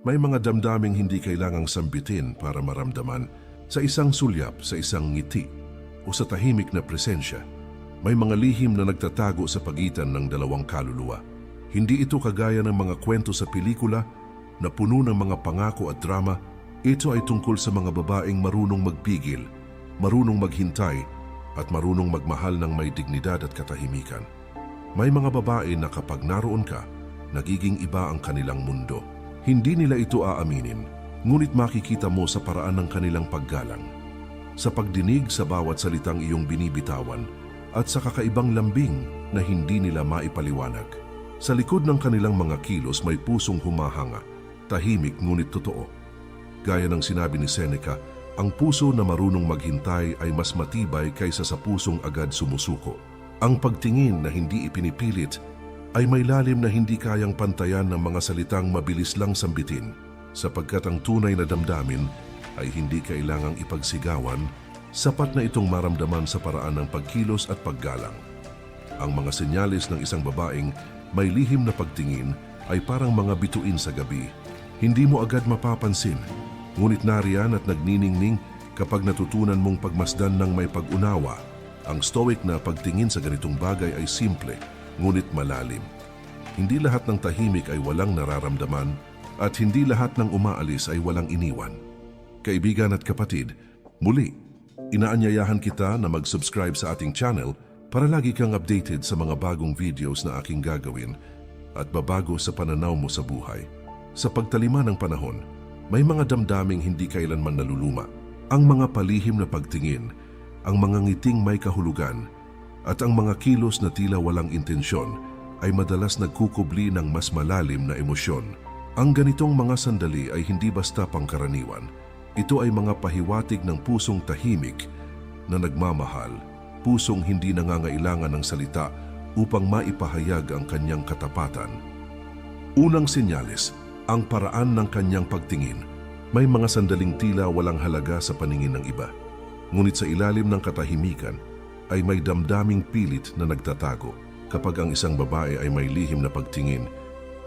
May mga damdaming hindi kailangang sambitin para maramdaman sa isang sulyap, sa isang ngiti, o sa tahimik na presensya. May mga lihim na nagtatago sa pagitan ng dalawang kaluluwa. Hindi ito kagaya ng mga kwento sa pelikula na puno ng mga pangako at drama. Ito ay tungkol sa mga babaeng marunong magpigil, marunong maghintay, at marunong magmahal ng may dignidad at katahimikan. May mga babae na kapag naroon ka, nagiging iba ang kanilang mundo. Hindi nila ito aaminin, ngunit makikita mo sa paraan ng kanilang paggalang. Sa pagdinig sa bawat salitang iyong binibitawan at sa kakaibang lambing na hindi nila maipaliwanag. Sa likod ng kanilang mga kilos may pusong humahanga, tahimik ngunit totoo. Gaya ng sinabi ni Seneca, ang puso na marunong maghintay ay mas matibay kaysa sa pusong agad sumusuko. Ang pagtingin na hindi ipinipilit ay may lalim na hindi kayang pantayan ng mga salitang mabilis lang sambitin sapagkat ang tunay na damdamin ay hindi kailangang ipagsigawan, sapat na itong maramdaman sa paraan ng pagkilos at paggalang. Ang mga senyalis ng isang babaeng may lihim na pagtingin ay parang mga bituin sa gabi. Hindi mo agad mapapansin, ngunit nariyan at nagniningning kapag natutunan mong pagmasdan ng may pag-unawa. Ang stoic na pagtingin sa ganitong bagay ay simple, ngunit malalim. Hindi lahat ng tahimik ay walang nararamdaman at hindi lahat ng umaalis ay walang iniwan. Kaibigan at kapatid, muli, inaanyayahan kita na mag-subscribe sa ating channel para lagi kang updated sa mga bagong videos na aking gagawin at babago sa pananaw mo sa buhay. Sa pagtalima ng panahon, may mga damdaming hindi kailanman naluluma. Ang mga palihim na pagtingin, ang mga ngiting may kahulugan, at ang mga kilos na tila walang intensyon ay madalas nagkukubli ng mas malalim na emosyon. Ang ganitong mga sandali ay hindi basta pangkaraniwan. Ito ay mga pahiwatig ng pusong tahimik na nagmamahal, pusong hindi nangangailangan ng salita upang maipahayag ang kanyang katapatan. Unang senyales, ang paraan ng kanyang pagtingin. May mga sandaling tila walang halaga sa paningin ng iba. Ngunit sa ilalim ng katahimikan ay may damdaming pilit na nagtatago. Kapag ang isang babae ay may lihim na pagtingin,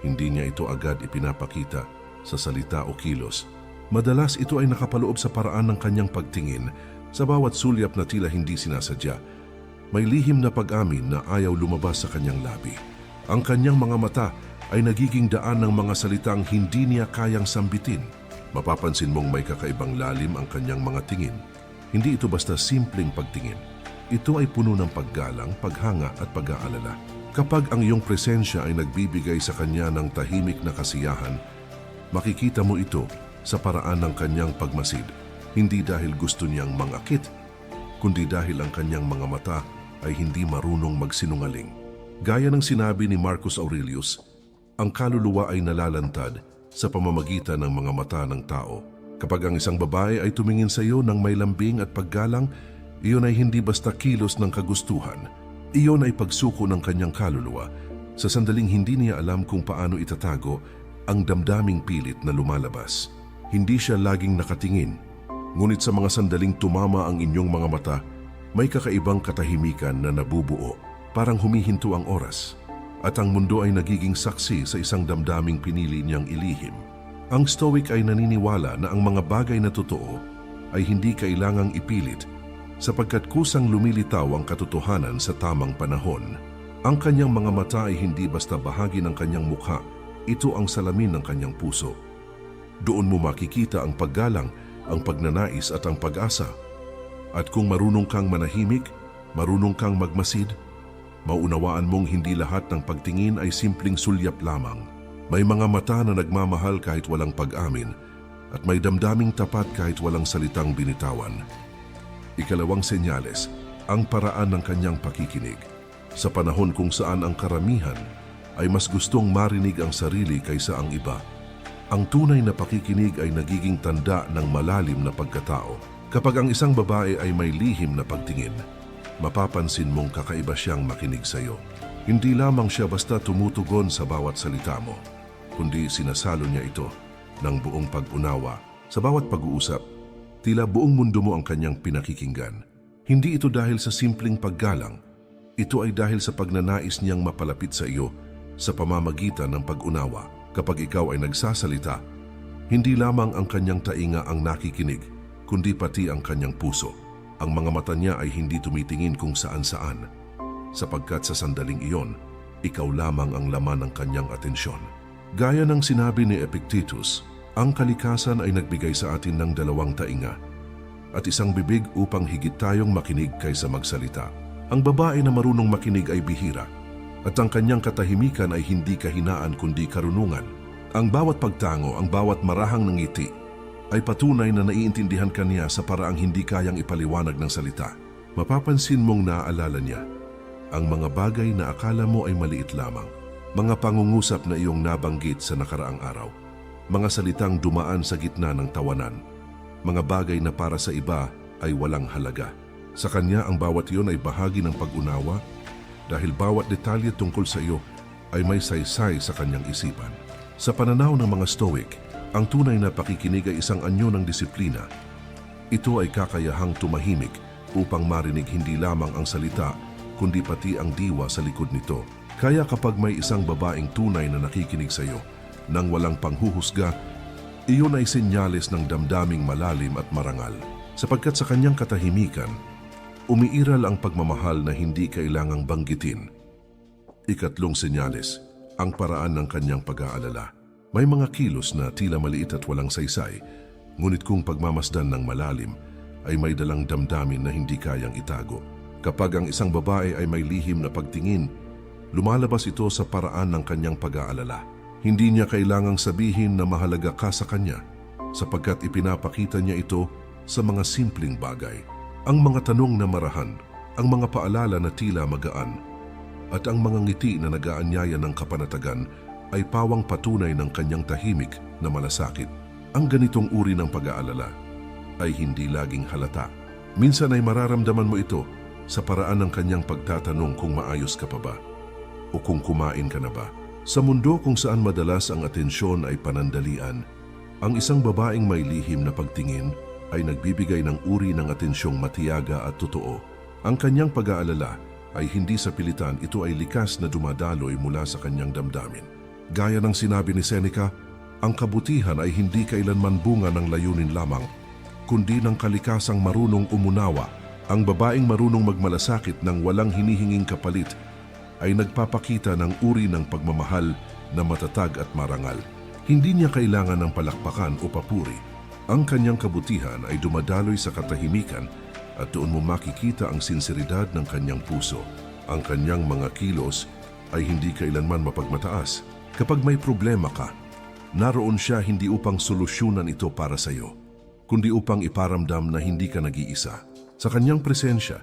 hindi niya ito agad ipinapakita sa salita o kilos. Madalas ito ay nakapaloob sa paraan ng kanyang pagtingin sa bawat sulyap na tila hindi sinasadya. May lihim na pag-amin na ayaw lumabas sa kanyang labi. Ang kanyang mga mata ay nagiging daan ng mga salitang hindi niya kayang sambitin. Mapapansin mong may kakaibang lalim ang kanyang mga tingin. Hindi ito basta simpleng pagtingin. Ito ay puno ng paggalang, paghanga at pag-aalala. Kapag ang iyong presensya ay nagbibigay sa kanya ng tahimik na kasiyahan, makikita mo ito sa paraan ng kanyang pagmasid. Hindi dahil gusto niyang mangakit, kundi dahil ang kanyang mga mata ay hindi marunong magsinungaling. Gaya ng sinabi ni Marcus Aurelius, ang kaluluwa ay nalalantad sa pamamagitan ng mga mata ng tao. Kapag ang isang babae ay tumingin sa iyo ng may lambing at paggalang, iyon ay hindi basta kilos ng kagustuhan. Iyon ay pagsuko ng kanyang kaluluwa sa sandaling hindi niya alam kung paano itatago ang damdaming pilit na lumalabas. Hindi siya laging nakatingin, ngunit sa mga sandaling tumama ang inyong mga mata, may kakaibang katahimikan na nabubuo, parang humihinto ang oras at ang mundo ay nagiging saksi sa isang damdaming pinili niyang ilihim. Ang Stoic ay naniniwala na ang mga bagay na totoo ay hindi kailangang ipilit sapagkat kusang lumilitaw ang katotohanan sa tamang panahon. Ang kanyang mga mata ay hindi basta bahagi ng kanyang mukha, ito ang salamin ng kanyang puso. Doon mo makikita ang paggalang, ang pagnanais at ang pag-asa. At kung marunong kang manahimik, marunong kang magmasid, maunawaan mong hindi lahat ng pagtingin ay simpleng sulyap lamang. May mga mata na nagmamahal kahit walang pag-amin at may damdaming tapat kahit walang salitang binitawan. Ikalawang senyales, ang paraan ng kanyang pakikinig. Sa panahon kung saan ang karamihan ay mas gustong marinig ang sarili kaysa ang iba, ang tunay na pakikinig ay nagiging tanda ng malalim na pagkatao. Kapag ang isang babae ay may lihim na pagtingin, mapapansin mong kakaiba siyang makinig sa iyo. Hindi lamang siya basta tumutugon sa bawat salita mo, kundi sinasalo niya ito ng buong pag-unawa. Sa bawat pag-uusap, tila buong mundo mo ang kanyang pinakikinggan. Hindi ito dahil sa simpleng paggalang, ito ay dahil sa pagnanais niyang mapalapit sa iyo sa pamamagitan ng pag-unawa. Kapag ikaw ay nagsasalita, Hindi lamang ang kanyang tainga ang nakikinig, kundi pati ang kanyang puso. Ang mga mata niya ay hindi tumitingin kung saan-saan, sapagkat sa sandaling iyon, ikaw lamang ang laman ng kanyang atensyon. Gaya ng sinabi ni Epictetus, ang kalikasan ay nagbigay sa atin ng dalawang tainga at isang bibig upang higit tayong makinig kaysa magsalita. Ang babae na marunong makinig ay bihira at ang kanyang katahimikan ay hindi kahinaan kundi karunungan. Ang bawat pagtango, ang bawat marahang ng ngiti ay patunay na naiintindihan ka niya sa paraang hindi kayang ipaliwanag ng salita. Mapapansin mong naaalala niya ang mga bagay na akala mo ay maliit lamang, mga pangungusap na iyong nabanggit sa nakaraang araw, mga salitang dumaan sa gitna ng tawanan, mga bagay na para sa iba ay walang halaga. Sa kanya ang bawat iyon ay bahagi ng pag-unawa dahil bawat detalye tungkol sa iyo ay may saysay sa kanyang isipan. Sa pananaw ng mga Stoic, ang tunay na pakikinig ay isang anyo ng disiplina. Ito ay kakayahang tumahimik upang marinig hindi lamang ang salita kundi pati ang diwa sa likod nito. Kaya kapag may isang babaeng tunay na nakikinig sa iyo nang walang panghuhusga, iyon ay senyales ng damdaming malalim at marangal. Sapagkat sa kanyang katahimikan, umiiral ang pagmamahal na hindi kailangang banggitin. Ikatlong senyales, ang paraan ng kanyang pag-aalala. May mga kilos na tila maliit at walang saysay, ngunit kung pagmamasdan ng malalim, ay may dalang damdamin na hindi kayang itago. Kapag ang isang babae ay may lihim na pagtingin, lumalabas ito sa paraan ng kanyang pag-aalala. Hindi niya kailangang sabihin na mahalaga ka sa kanya, sapagkat ipinapakita niya ito sa mga simpleng bagay. Ang mga tanong na marahan, ang mga paalala na tila magaan, at ang mga ngiti na nagaanyaya ng kapanatagan ay pawang patunay ng kanyang tahimik na malasakit. Ang ganitong uri ng pag-aalala ay hindi laging halata. Minsan ay mararamdaman mo ito sa paraan ng kanyang pagtatanong kung maayos ka pa ba o kung kumain ka na ba. Sa mundo kung saan madalas ang atensyon ay panandalian, ang isang babaeng may lihim na pagtingin ay nagbibigay ng uri ng atensyong matiyaga at totoo. Ang kanyang pag-aalala ay hindi sa pilitan, ito ay likas na dumadaloy mula sa kanyang damdamin. Gaya ng sinabi ni Seneca, ang kabutihan ay hindi kailanman bunga ng layunin lamang, kundi ng kalikasang marunong umunawa. Ang babaeng marunong magmalasakit ng walang hinihinging kapalit ay nagpapakita ng uri ng pagmamahal na matatag at marangal. Hindi niya kailangan ng palakpakan o papuri. Ang kanyang kabutihan ay dumadaloy sa katahimikan at doon mo makikita ang sinseridad ng kanyang puso. Ang kanyang mga kilos ay hindi kailanman mapagmataas. Kapag may problema ka, naroon siya hindi upang solusyonan ito para sa iyo, kundi upang iparamdam na hindi ka nag-iisa. Sa kanyang presensya,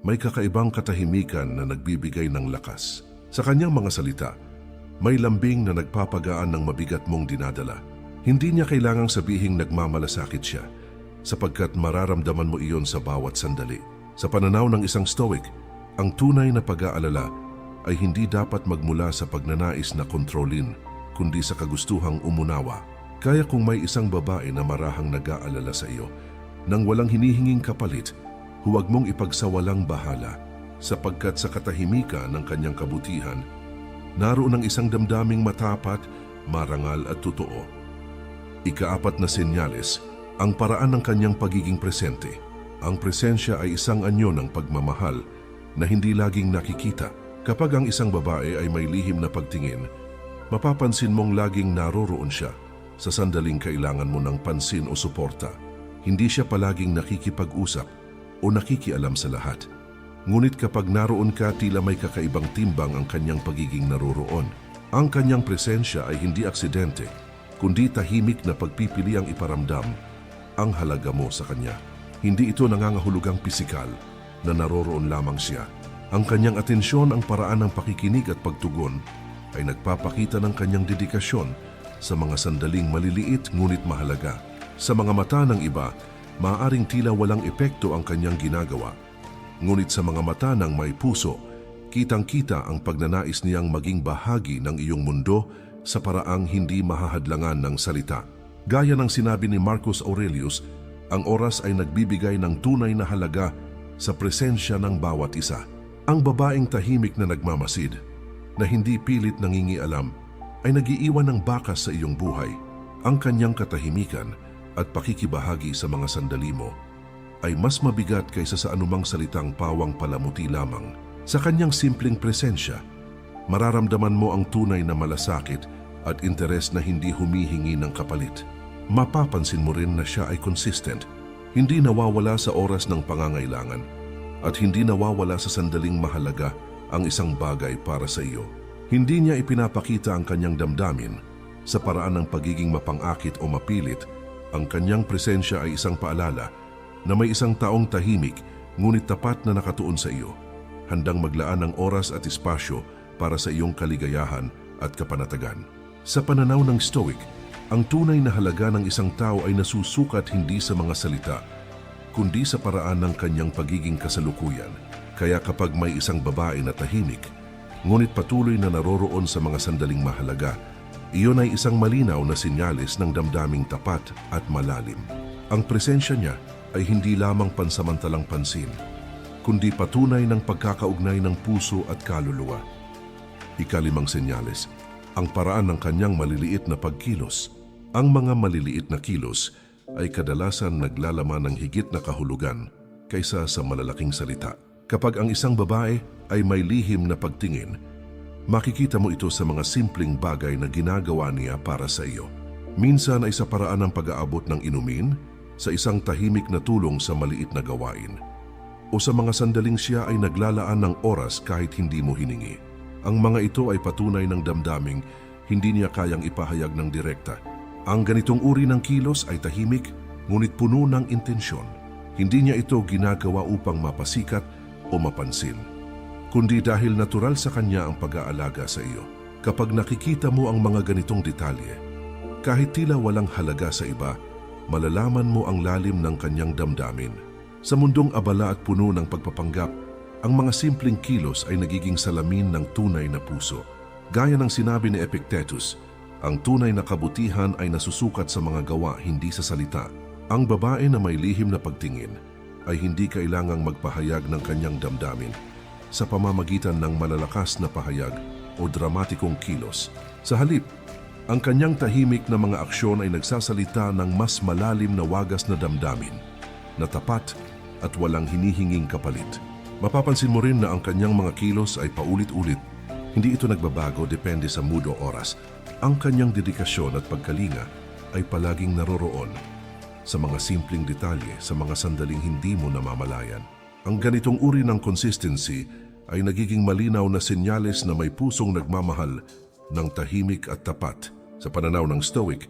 may kakaibang katahimikan na nagbibigay ng lakas. Sa kanyang mga salita, may lambing na nagpapagaan ng mabigat mong dinadala. Hindi niya kailangang sabihing nagmamalasakit siya, sapagkat mararamdaman mo iyon sa bawat sandali. Sa pananaw ng isang stoic, ang tunay na pag-aalala ay hindi dapat magmula sa pagnanais na kontrolin, kundi sa kagustuhang umunawa. Kaya kung may isang babae na marahang nag-aalala sa iyo, nang walang hinihinging kapalit, huwag mong ipagsawalang bahala, sapagkat sa katahimikan ng kanyang kabutihan, naroon ang isang damdaming matapat, marangal at totoo. Ikaapat na senyales ang paraan ng kanyang pagiging presente. Ang presensya ay isang anyo ng pagmamahal na hindi laging nakikita. Kapag ang isang babae ay may lihim na pagtingin, mapapansin mong laging naroroon siya sa sandaling kailangan mo ng pansin o suporta. Hindi siya palaging nakikipag-usap o nakikialam sa lahat. Ngunit kapag naroon ka, tila may kakaibang timbang ang kanyang pagiging naroroon. Ang kanyang presensya ay hindi aksidente, kundi tahimik na pagpipili ang iparamdam ang halaga mo sa kanya. Hindi ito nangangahulugang pisikal na naroroon lamang siya. Ang kanyang atensyon ang paraan ng pakikinig at pagtugon ay nagpapakita ng kanyang dedikasyon sa mga sandaling maliliit ngunit mahalaga. Sa mga mata ng iba, maaaring tila walang epekto ang kanyang ginagawa. Ngunit sa mga mata ng may puso, kitang-kita ang pagnanais niyang maging bahagi ng iyong mundo sa paraang hindi mahahadlangan ng salita. Gaya ng sinabi ni Marcus Aurelius, ang oras ay nagbibigay ng tunay na halaga sa presensya ng bawat isa. Ang babaeng tahimik na nagmamasid, na hindi pilit nangingialam, ay nagiiwan ng bakas sa iyong buhay. ang kanyang katahimikan at pakikibahagi sa mga sandali mo ay mas mabigat kaysa sa anumang salitang pawang palamuti lamang. Sa kanyang simpleng presensya, mararamdaman mo ang tunay na malasakit at interes na hindi humihingi ng kapalit. Mapapansin mo rin na siya ay consistent, hindi nawawala sa oras ng pangangailangan at hindi nawawala sa sandaling mahalaga ang isang bagay para sa iyo. Hindi niya ipinapakita ang kanyang damdamin sa paraan ng pagiging mapangakit o mapilit. Ang kanyang presensya ay isang paalala na may isang taong tahimik ngunit tapat na nakatuon sa iyo, handang maglaan ng oras at espasyo para sa iyong kaligayahan at kapanatagan. Sa pananaw ng Stoic, ang tunay na halaga ng isang tao ay nasusukat hindi sa mga salita, kundi sa paraan ng kanyang pagiging kasalukuyan. Kaya kapag may isang babae na tahimik, ngunit patuloy na naroroon sa mga sandaling mahalaga, iyon ay isang malinaw na sinyalis ng damdaming tapat at malalim. Ang presensya niya ay hindi lamang pansamantalang pansin, kundi patunay ng pagkakaugnay ng puso at kaluluwa. Ikalimang senyales, ang paraan ng kanyang maliliit na pagkilos. Ang mga maliliit na kilos ay kadalasan naglalaman ng higit na kahulugan kaysa sa malalaking salita. Kapag ang isang babae ay may lihim na pagtingin, makikita mo ito sa mga simpleng bagay na ginagawa niya para sa iyo. Minsan ay sa paraan ng pag-aabot ng inumin, sa isang tahimik na tulong sa maliit na gawain, o sa mga sandaling siya ay naglalaan ng oras kahit hindi mo hiningi. Ang mga ito ay patunay ng damdaming hindi niya kayang ipahayag ng direkta. Ang ganitong uri ng kilos ay tahimik ngunit puno ng intensyon. Hindi niya ito ginagawa upang mapasikat o mapansin, kundi dahil natural sa kanya ang pag-aalaga sa iyo. Kapag nakikita mo ang mga ganitong detalye, kahit tila walang halaga sa iba, malalaman mo ang lalim ng kanyang damdamin. Sa mundong abala at puno ng pagpapanggap, ang mga simpleng kilos ay nagiging salamin ng tunay na puso. Gaya ng sinabi ni Epictetus, ang tunay na kabutihan ay nasusukat sa mga gawa, hindi sa salita. Ang babae na may lihim na pagtingin ay hindi kailangang magpahayag ng kanyang damdamin sa pamamagitan ng malalakas na pahayag o dramatikong kilos. Sa halip, ang kanyang tahimik na mga aksyon ay nagsasalita ng mas malalim na wagas na damdamin, na tapat at walang hinihinging kapalit. Mapapansin mo rin na ang kanyang mga kilos ay paulit-ulit. Hindi ito nagbabago depende sa mood o oras. Ang kanyang dedikasyon at pagkalinga ay palaging naroroon sa mga simpleng detalye sa mga sandaling hindi mo namamalayan. Ang ganitong uri ng consistency ay nagiging malinaw na senyales na may pusong nagmamahal ng tahimik at tapat. Sa pananaw ng Stoic,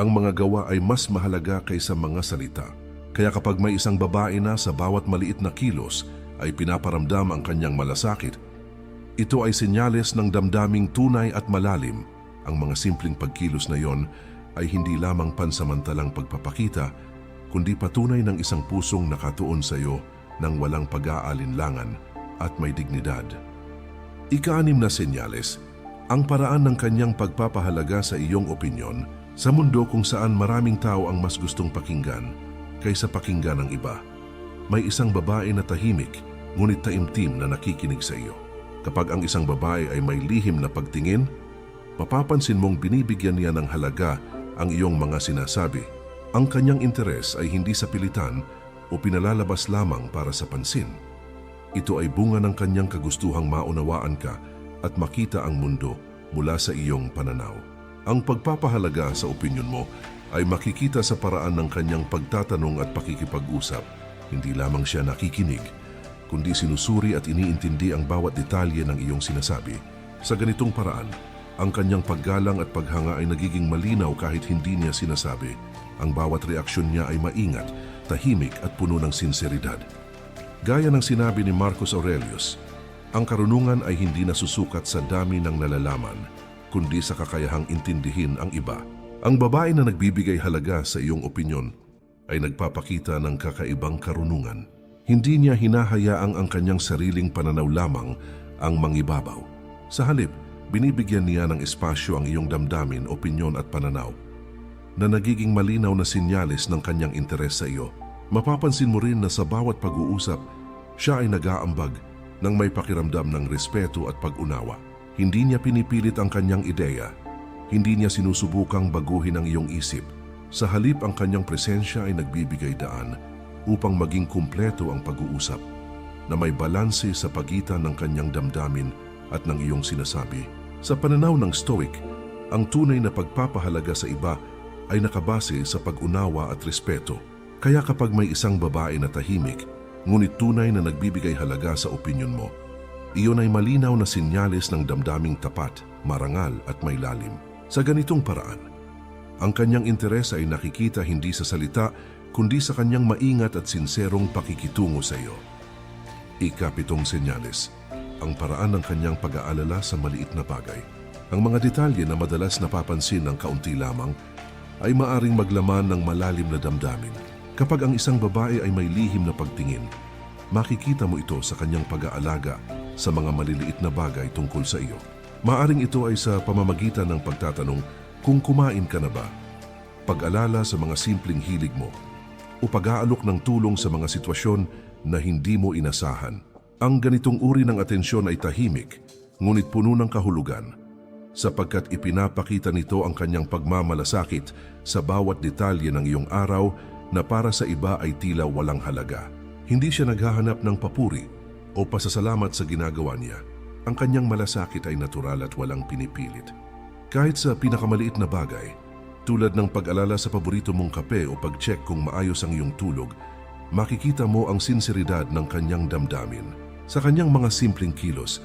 ang mga gawa ay mas mahalaga kaysa mga salita. Kaya kapag may isang babae na sa bawat maliit na kilos ay pinaparamdam ang kanyang malasakit, ito ay senyales ng damdaming tunay at malalim. Ang mga simpleng pagkilos na yon ay hindi lamang pansamantalang pagpapakita, kundi patunay ng isang pusong nakatuon sa iyo ng walang pag-aalinlangan at may dignidad. Ikaanim na senyales, ang paraan ng kanyang pagpapahalaga sa iyong opinyon sa mundo kung saan maraming tao ang mas gustong pakinggan kaysa pakinggan ng iba. May isang babae na tahimik, ngunit taimtim na nakikinig sa iyo. Kapag ang isang babae ay may lihim na pagtingin, mapapansin mong binibigyan niya ng halaga ang iyong mga sinasabi. Ang kanyang interes ay hindi sa pilitan o pinalalabas lamang para sa pansin. Ito ay bunga ng kanyang kagustuhang maunawaan ka at makita ang mundo mula sa iyong pananaw. Ang pagpapahalaga sa opinyon mo ay makikita sa paraan ng kanyang pagtatanong at pakikipag-usap. Hindi lamang siya nakikinig, kundi sinusuri at iniintindi ang bawat detalye ng iyong sinasabi. Sa ganitong paraan, ang kanyang paggalang at paghanga ay nagiging malinaw kahit hindi niya sinasabi. Ang bawat reaksyon niya ay maingat, tahimik at puno ng sinseridad. Gaya ng sinabi ni Marcus Aurelius, ang karunungan ay hindi nasusukat sa dami ng nalalaman, kundi sa kakayahang intindihin ang iba. Ang babae na nagbibigay halaga sa iyong opinyon ay nagpapakita ng kakaibang karunungan. Hindi niya hinahayaang ang kanyang sariling pananaw lamang ang mangibabaw. Sa halip, binibigyan niya ng espasyo ang iyong damdamin, opinyon at pananaw na nagiging malinaw na sinyalis ng kanyang interes sa iyo. Mapapansin mo rin na sa bawat pag-uusap, siya ay nag-aambag ng may pakiramdam ng respeto at pag-unawa. Hindi niya pinipilit ang kanyang ideya, Hindi niya sinusubukang baguhin ang iyong isip. Sa halip ang kanyang presensya ay nagbibigay daan upang maging kumpleto ang pag-uusap na may balanse sa pagitan ng kanyang damdamin at ng iyong sinasabi. Sa pananaw ng Stoic, ang tunay na pagpapahalaga sa iba ay nakabase sa pag-unawa at respeto. Kaya kapag may isang babae na tahimik, ngunit tunay na nagbibigay halaga sa opinyon mo, iyon ay malinaw na sinyalis ng damdaming tapat, marangal at may lalim. Sa ganitong paraan, ang kanyang interes ay nakikita hindi sa salita, kundi sa kanyang maingat at sinserong pakikitungo sa iyo. Ikapitong senyales, ang paraan ng kanyang pag-aalala sa maliit na bagay. Ang mga detalye na madalas napapansin ng kaunti lamang ay maaring maglaman ng malalim na damdamin. Kapag ang isang babae ay may lihim na pagtingin, makikita mo ito sa kanyang pag-aalaga sa mga maliliit na bagay tungkol sa iyo. Maaring ito ay sa pamamagitan ng pagtatanong kung kumain ka na ba, pag-alala sa mga simpleng hilig mo, o pag-aalok ng tulong sa mga sitwasyon na hindi mo inasahan. Ang ganitong uri ng atensyon ay tahimik, ngunit puno ng kahulugan, sapagkat ipinapakita nito ang kanyang pagmamalasakit sa bawat detalye ng iyong araw na para sa iba ay tila walang halaga. Hindi siya naghahanap ng papuri o pasasalamat sa ginagawa niya. Ang kanyang malasakit ay natural at walang pinipilit. Kahit sa pinakamaliit na bagay, tulad ng pag-alala sa paborito mong kape o pag-check kung maayos ang iyong tulog, makikita mo ang sinseridad ng kanyang damdamin. Sa kanyang mga simpleng kilos,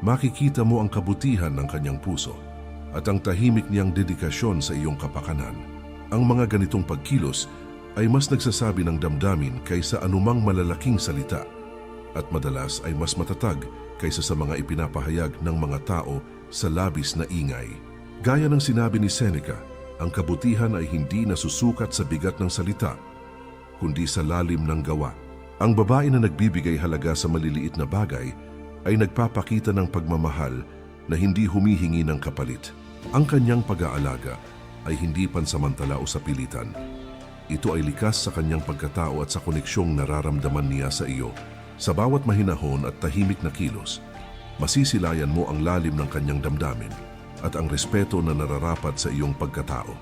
makikita mo ang kabutihan ng kanyang puso at ang tahimik niyang dedikasyon sa iyong kapakanan. Ang mga ganitong pagkilos ay mas nagsasabi ng damdamin kaysa anumang malalaking salita at madalas ay mas matatag kaysa sa mga ipinapahayag ng mga tao sa labis na ingay. Gaya ng sinabi ni Seneca, ang kabutihan ay hindi nasusukat sa bigat ng salita, kundi sa lalim ng gawa. Ang babae na nagbibigay halaga sa maliliit na bagay ay nagpapakita ng pagmamahal na hindi humihingi ng kapalit. Ang kanyang pag-aalaga ay hindi pansamantala o sa pilitan. Ito ay likas sa kanyang pagkatao at sa koneksyong nararamdaman niya sa iyo. Sa bawat mahinahon at tahimik na kilos, masisilayan mo ang lalim ng kanyang damdamin at ang respeto na nararapat sa iyong pagkatao.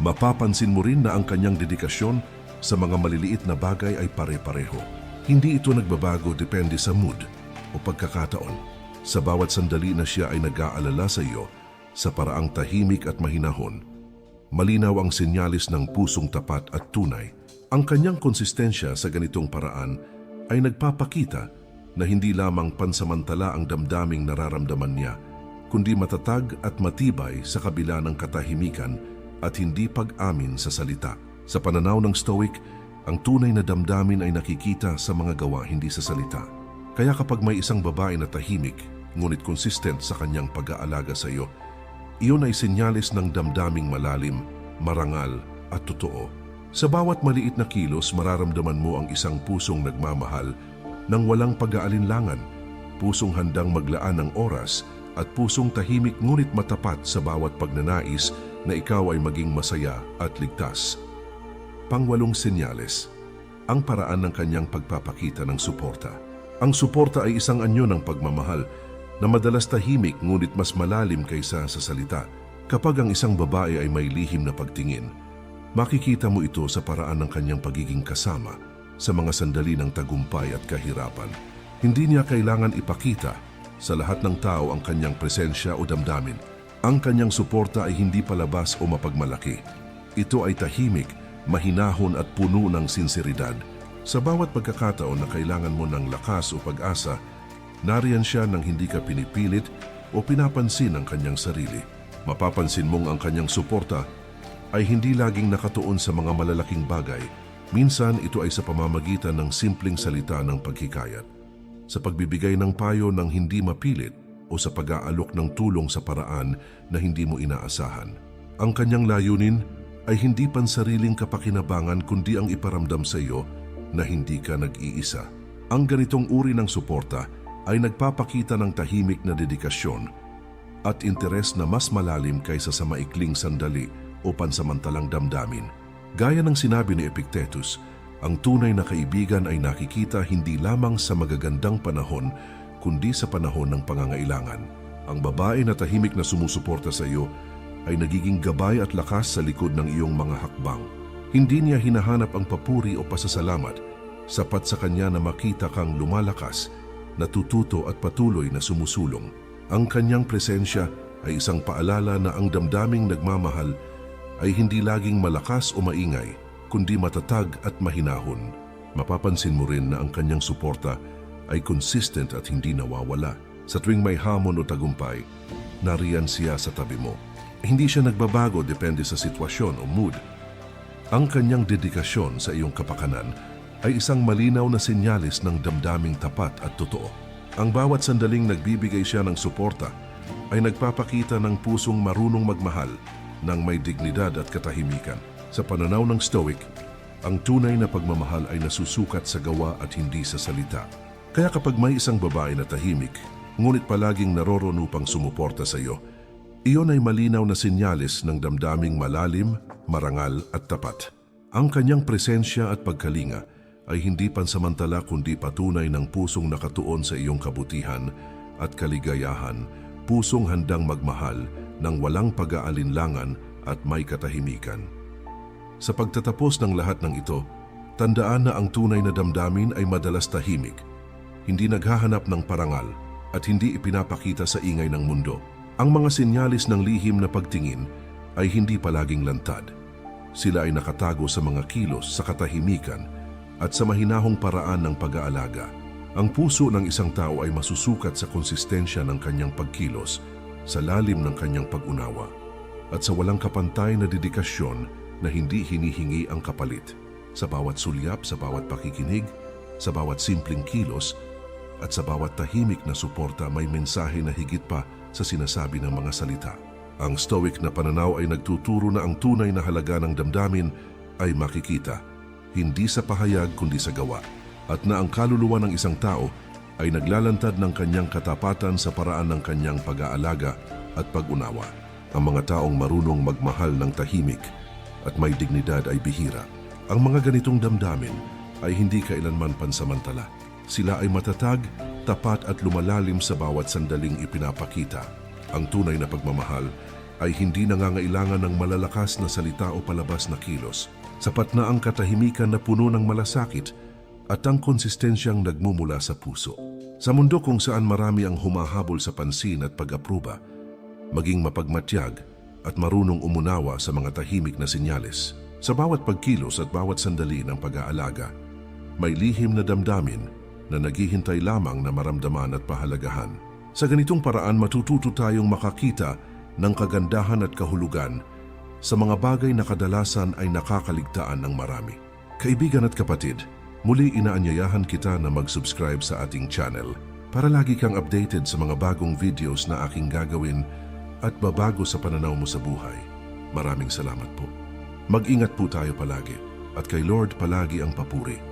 Mapapansin mo rin na ang kanyang dedikasyon sa mga maliliit na bagay ay pare-pareho. Hindi ito nagbabago depende sa mood o pagkakataon. Sa bawat sandali na siya ay nag-aalala sa iyo sa paraang tahimik at mahinahon, malinaw ang senyalis ng pusong tapat at tunay. Ang kanyang konsistensya sa ganitong paraan ay nagpapakita na hindi lamang pansamantala ang damdaming nararamdaman niya, kundi matatag at matibay sa kabila ng katahimikan at hindi pag-amin sa salita. Sa pananaw ng Stoic, ang tunay na damdamin ay nakikita sa mga gawa hindi sa salita. Kaya kapag may isang babae na tahimik, ngunit consistent sa kanyang pag-aalaga sa iyo, iyon ay senyales ng damdaming malalim, marangal at totoo. Sa bawat maliit na kilos, mararamdaman mo ang isang pusong nagmamahal ng walang pag-aalinlangan, pusong handang maglaan ng oras at pusong tahimik ngunit matapat sa bawat pagnanais na ikaw ay maging masaya at ligtas. Pangwalong senyales, ang paraan ng kanyang pagpapakita ng suporta. Ang suporta ay isang anyo ng pagmamahal na madalas tahimik ngunit mas malalim kaysa sa salita. Kapag ang isang babae ay may lihim na pagtingin, makikita mo ito sa paraan ng kanyang pagiging kasama sa mga sandali ng tagumpay at kahirapan. Hindi niya kailangan ipakita sa lahat ng tao ang kanyang presensya o damdamin. Ang kanyang suporta ay hindi palabas o mapagmalaki. Ito ay tahimik, mahinahon at puno ng sinseridad. Sa bawat pagkakataon na kailangan mo ng lakas o pag-asa, nariyan siya nang hindi ka pinipilit o pinapansin ang kanyang sarili. Mapapansin mong ang kanyang suporta ay hindi laging nakatuon sa mga malalaking bagay. Minsan ito ay sa pamamagitan ng simpleng salita ng paghikayat, sa pagbibigay ng payo ng hindi mapilit o sa pag-aalok ng tulong sa paraan na hindi mo inaasahan. Ang kanyang layunin ay hindi pansariling kapakinabangan kundi ang iparamdam sa iyo na hindi ka nag-iisa. Ang ganitong uri ng suporta ay nagpapakita ng tahimik na dedikasyon at interes na mas malalim kaysa sa maikling sandali o pansamantalang damdamin. Gaya ng sinabi ni Epictetus, ang tunay na kaibigan ay nakikita hindi lamang sa magagandang panahon, kundi sa panahon ng pangangailangan. Ang babae na tahimik na sumusuporta sa iyo ay nagiging gabay at lakas sa likod ng iyong mga hakbang. Hindi niya hinahanap ang papuri o pasasalamat, sapat sa kanya na makita kang lumalakas, natututo at patuloy na sumusulong. Ang kanyang presensya ay isang paalala na ang damdaming nagmamahal ay hindi laging malakas o maingay, kundi matatag at mahinahon. Mapapansin mo rin na ang kanyang suporta ay consistent at hindi nawawala. Sa tuwing may hamon o tagumpay, nariyan siya sa tabi mo. Hindi siya nagbabago depende sa sitwasyon o mood. Ang kanyang dedikasyon sa iyong kapakanan ay isang malinaw na senyalis ng damdaming tapat at totoo. Ang bawat sandaling nagbibigay siya ng suporta ay nagpapakita ng pusong marunong magmahal ng may dignidad at katahimikan. Sa pananaw ng Stoic, ang tunay na pagmamahal ay nasusukat sa gawa at hindi sa salita. Kaya kapag may isang babae na tahimik, ngunit palaging narorono pang sumuporta sa iyo, iyon ay malinaw na sinyalis ng damdaming malalim, marangal at tapat. Ang kanyang presensya at pagkalinga ay hindi pansamantala kundi patunay ng pusong nakatuon sa iyong kabutihan at kaligayahan, pusong handang magmahal ng walang pag-aalinlangan at may katahimikan. Sa pagtatapos ng lahat ng ito, tandaan na ang tunay na damdamin ay madalas tahimik, hindi naghahanap ng parangal at hindi ipinapakita sa ingay ng mundo. Ang mga sinyalis ng lihim na pagtingin ay hindi palaging lantad. Sila ay nakatago sa mga kilos sa katahimikan at sa mahinahong paraan ng pag-aalaga. Ang puso ng isang tao ay masusukat sa konsistensya ng kanyang pagkilos, sa lalim ng kanyang pag-unawa, at sa walang kapantay na dedikasyon na hindi hinihingi ang kapalit. Sa bawat sulyap, sa bawat pakikinig, sa bawat simpleng kilos, at sa bawat tahimik na suporta may mensahe na higit pa sa sinasabi ng mga salita. Ang stoic na pananaw ay nagtuturo na ang tunay na halaga ng damdamin ay makikita, hindi sa pahayag kundi sa gawa, at na ang kaluluwa ng isang tao ay naglalantad ng kanyang katapatan sa paraan ng kanyang pag-aalaga at pag-unawa. Ang mga taong marunong magmahal ng tahimik at may dignidad ay bihira. Ang mga ganitong damdamin ay hindi kailanman pansamantala. Sila ay matatag, tapat at lumalalim sa bawat sandaling ipinapakita. Ang tunay na pagmamahal ay hindi nangangailangan ng malalakas na salita o palabas na kilos. Sapat na ang katahimikan na puno ng malasakit at ang konsistensyang nagmumula sa puso. Sa mundo kung saan marami ang humahabol sa pansin at pag-apruba, maging mapagmatyag at marunong umunawa sa mga tahimik na sinyales. Sa bawat pagkilos at bawat sandali ng pag-aalaga, may lihim na damdamin na naghihintay lamang na maramdaman at pahalagahan. Sa ganitong paraan matututo tayong makakita ng kagandahan at kahulugan sa mga bagay na kadalasan ay nakakaligtaan ng marami. Kaibigan at kapatid, muli inaanyayahan kita na mag-subscribe sa ating channel para lagi kang updated sa mga bagong videos na aking gagawin at babago sa pananaw mo sa buhay. Maraming salamat po. Mag-ingat po tayo palagi at kay Lord palagi ang papuri.